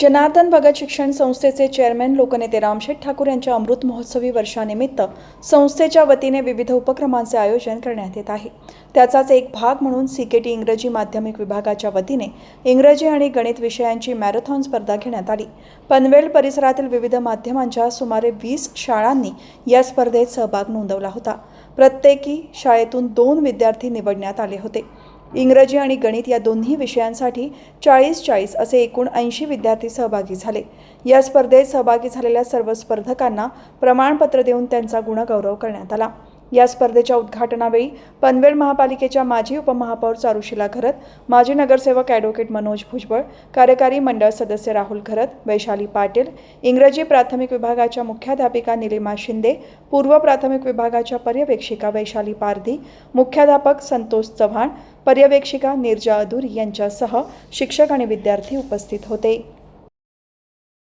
जनार्दन भगत शिक्षण संस्थेचे चेअरमॅन लोकनेते रामशेठ ठाकूर यांच्या अमृत महोत्सवी वर्षानिमित्त संस्थेच्या वतीने विविध उपक्रमांचे आयोजन करण्यात येत आहे. त्याचाच एक भाग म्हणून सी के टी इंग्रजी माध्यमिक विभागाच्या वतीने इंग्रजी आणि गणित विषयांची मॅरेथॉन स्पर्धा घेण्यात आली. पनवेल परिसरातील विविध माध्यमांच्या सुमारे वीस शाळांनी या स्पर्धेत सहभाग नोंदवला होता. प्रत्येकी शाळेतून दोन विद्यार्थी निवडण्यात आले होते. इंग्रजी आणि गणित या दोन्ही विषयांसाठी चाळीस चाळीस असे एकूण ऐंशी विद्यार्थी सहभागी झाले. या स्पर्धेत सहभागी झालेल्या सर्व स्पर्धकांना प्रमाणपत्र देऊन त्यांचा गुणगौरव करण्यात आला. या स्पर्धेच्या उद्घाटनावेळी पनवेल महापालिकेच्या माजी उपमहापौर चारुशिला घरत माजी नगरसेवक ॲडव्होकेट मनोज भुजबळ कार्यकारी मंडळ सदस्य राहुल घरत वैशाली पाटील इंग्रजी प्राथमिक विभागाच्या मुख्याध्यापिका निलिमा शिंदे पूर्व प्राथमिक विभागाच्या पर्यवेक्षिका वैशाली पारधी मुख्याध्यापक संतोष चव्हाण पर्यवेक्षिका निर्जा अधुरी यांच्यासह शिक्षक आणि विद्यार्थी उपस्थित होते.